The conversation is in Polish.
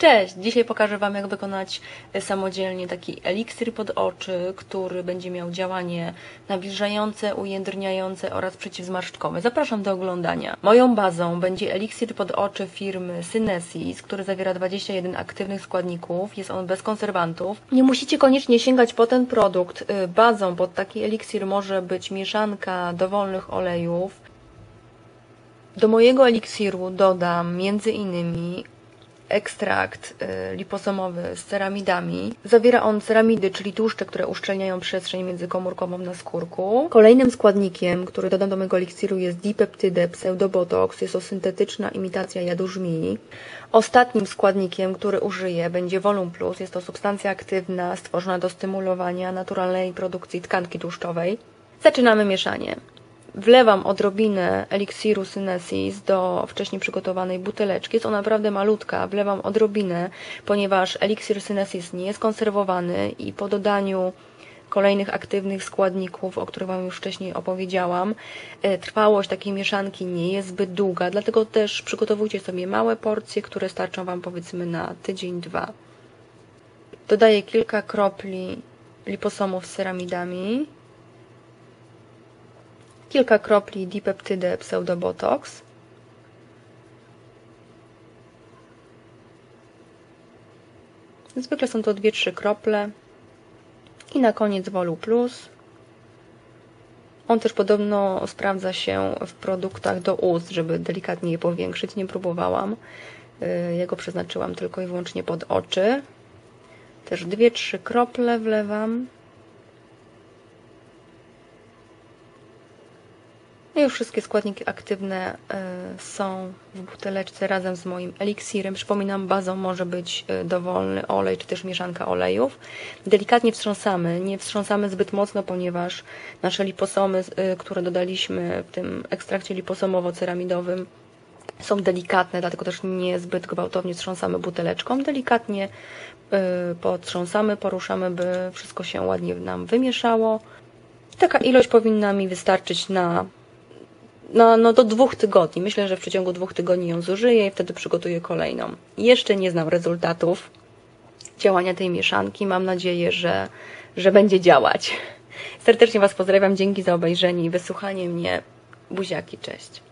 Cześć! Dzisiaj pokażę Wam, jak wykonać samodzielnie taki eliksir pod oczy, który będzie miał działanie nawilżające, ujędrniające oraz przeciwzmarszczkowe. Zapraszam do oglądania. Moją bazą będzie eliksir pod oczy firmy Synesis, który zawiera 21 aktywnych składników. Jest on bez konserwantów. Nie musicie koniecznie sięgać po ten produkt. Bazą pod taki eliksir może być mieszanka dowolnych olejów. Do mojego eliksiru dodam między innymi ekstrakt y, liposomowy z ceramidami. Zawiera on ceramidy, czyli tłuszcze, które uszczelniają przestrzeń międzykomórkową na skórku. Kolejnym składnikiem, który dodam do mojego eliksiru jest dipeptydę pseudobotox. Jest to syntetyczna imitacja jadu żmii. Ostatnim składnikiem, który użyję będzie Volum Plus. Jest to substancja aktywna stworzona do stymulowania naturalnej produkcji tkanki tłuszczowej. Zaczynamy mieszanie. Wlewam odrobinę eliksiru Synesis do wcześniej przygotowanej buteleczki. Jest ona naprawdę malutka. Wlewam odrobinę, ponieważ eliksir Synesis nie jest konserwowany i po dodaniu kolejnych aktywnych składników, o których Wam już wcześniej opowiedziałam. E, trwałość takiej mieszanki nie jest zbyt długa, dlatego też przygotowujcie sobie małe porcje, które starczą Wam powiedzmy na tydzień, dwa. Dodaję kilka kropli liposomów z ceramidami kilka kropli dipeptydy pseudobotox, Zwykle są to 2-3 krople. I na koniec Volu Plus. On też podobno sprawdza się w produktach do ust, żeby delikatnie je powiększyć. Nie próbowałam. Y, jego przeznaczyłam tylko i wyłącznie pod oczy. Też 2-3 krople wlewam. No już wszystkie składniki aktywne e, są w buteleczce razem z moim eliksirem. Przypominam, bazą może być e, dowolny olej, czy też mieszanka olejów. Delikatnie wstrząsamy, nie wstrząsamy zbyt mocno, ponieważ nasze liposomy, e, które dodaliśmy w tym ekstrakcie liposomowo-ceramidowym, są delikatne, dlatego też nie zbyt gwałtownie wstrząsamy buteleczką. Delikatnie potrząsamy, poruszamy, by wszystko się ładnie nam wymieszało. Taka ilość powinna mi wystarczyć na no, no do dwóch tygodni. Myślę, że w przeciągu dwóch tygodni ją zużyję i wtedy przygotuję kolejną. Jeszcze nie znam rezultatów działania tej mieszanki. Mam nadzieję, że, że będzie działać. Serdecznie Was pozdrawiam. Dzięki za obejrzenie i wysłuchanie mnie. Buziaki, cześć.